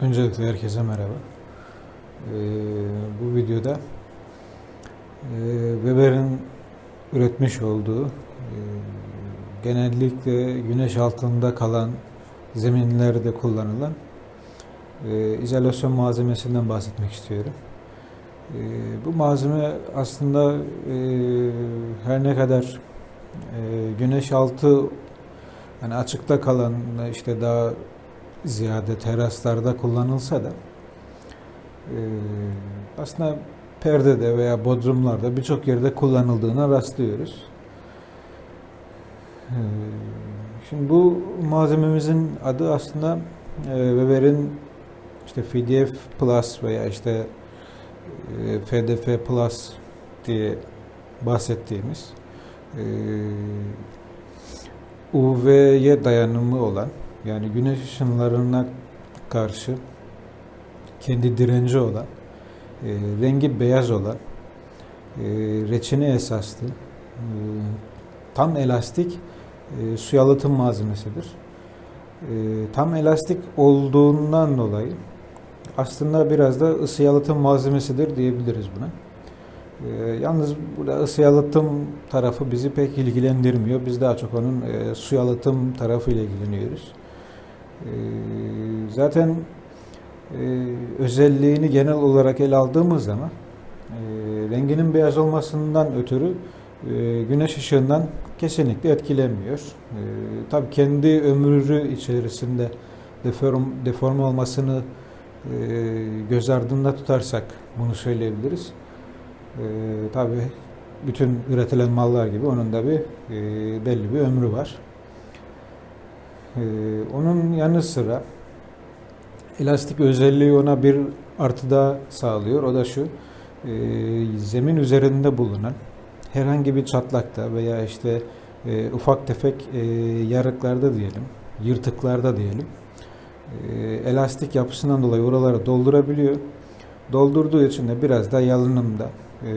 Öncelikle herkese merhaba. Ee, bu videoda e, Weber'in üretmiş olduğu e, genellikle güneş altında kalan zeminlerde kullanılan e, izolasyon malzemesinden bahsetmek istiyorum. E, bu malzeme aslında e, her ne kadar e, güneş altı yani açıkta kalan işte daha ziyade teraslarda kullanılsa da e, aslında perdede veya bodrumlarda birçok yerde kullanıldığına rastlıyoruz. E, Şimdi bu malzememizin adı aslında e, Weber'in işte FDF Plus veya işte FDF Plus diye bahsettiğimiz UV'ye dayanımı olan yani güneş ışınlarına karşı kendi direnci olan, e, rengi beyaz olan, e, reçine esaslı, e, tam elastik e, su yalıtım malzemesidir. E, tam elastik olduğundan dolayı aslında biraz da ısı yalıtım malzemesidir diyebiliriz buna. E, yalnız burada ısı yalıtım tarafı bizi pek ilgilendirmiyor. Biz daha çok onun e, su yalıtım tarafıyla ilgileniyoruz. Ee, Zaten e, özelliğini genel olarak ele aldığımız zaman e, renginin beyaz olmasından ötürü e, güneş ışığından kesinlikle etkilenmiyor. Tabii kendi ömrü içerisinde deform, deforme olmasını göz ardında tutarsak bunu söyleyebiliriz. Tabii bütün üretilen mallar gibi onun da bir belli bir ömrü var. Ee, onun yanı sıra elastik özelliği ona bir artı daha sağlıyor. O da şu, e, zemin üzerinde bulunan herhangi bir çatlakta veya işte e, ufak tefek e, yarıklarda diyelim, yırtıklarda diyelim, e, elastik yapısından dolayı oraları doldurabiliyor. Doldurduğu için de biraz da yalınımda e,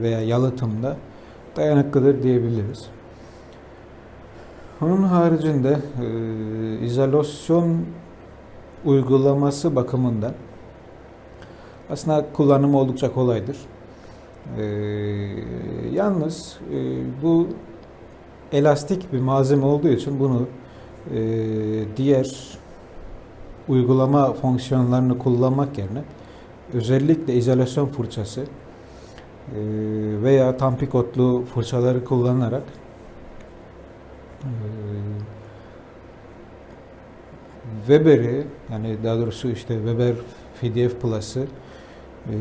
veya yalıtımda dayanıklıdır diyebiliriz. Onun haricinde e, izolasyon uygulaması bakımından aslında kullanımı oldukça kolaydır. E, yalnız e, bu elastik bir malzeme olduğu için bunu e, diğer uygulama fonksiyonlarını kullanmak yerine özellikle izolasyon fırçası e, veya tam pikotlu fırçaları kullanarak Weber'i yani daha doğrusu işte Weber FDF Plus'ı e,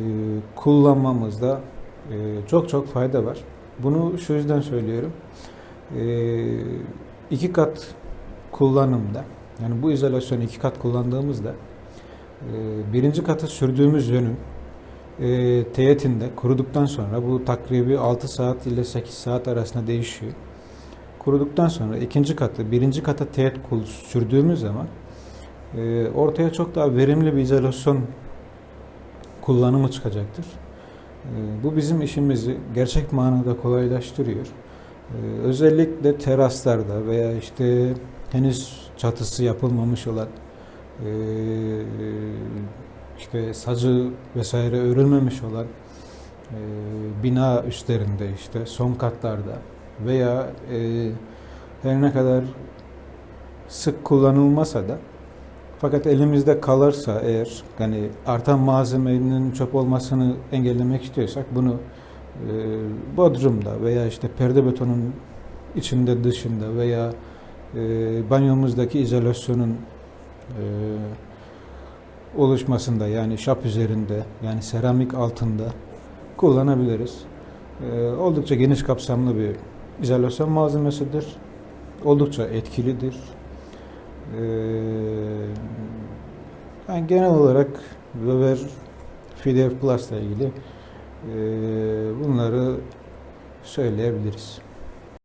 kullanmamızda e, çok çok fayda var. Bunu şu yüzden söylüyorum. E, iki kat kullanımda yani bu izolasyonu iki kat kullandığımızda e, birinci katı sürdüğümüz yönün e, teyitinde kuruduktan sonra bu takribi 6 saat ile 8 saat arasında değişiyor. Kuruduktan sonra ikinci katı, birinci kata teğet sürdüğümüz zaman e, ortaya çok daha verimli bir izolasyon kullanımı çıkacaktır. E, bu bizim işimizi gerçek manada kolaylaştırıyor. E, özellikle teraslarda veya işte henüz çatısı yapılmamış olan e, işte sacı vesaire örülmemiş olan e, bina üstlerinde işte son katlarda veya e, her ne kadar sık kullanılmasa da fakat elimizde kalırsa eğer yani artan malzemenin çöp olmasını engellemek istiyorsak bunu e, bodrumda veya işte perde betonun içinde dışında veya e, banyomuzdaki izolasyonun e, oluşmasında yani şap üzerinde yani seramik altında kullanabiliriz. E, oldukça geniş kapsamlı bir izolasyon malzemesidir. Oldukça etkilidir. Ee, yani genel olarak Weber FDF Plus ile ilgili e, bunları söyleyebiliriz.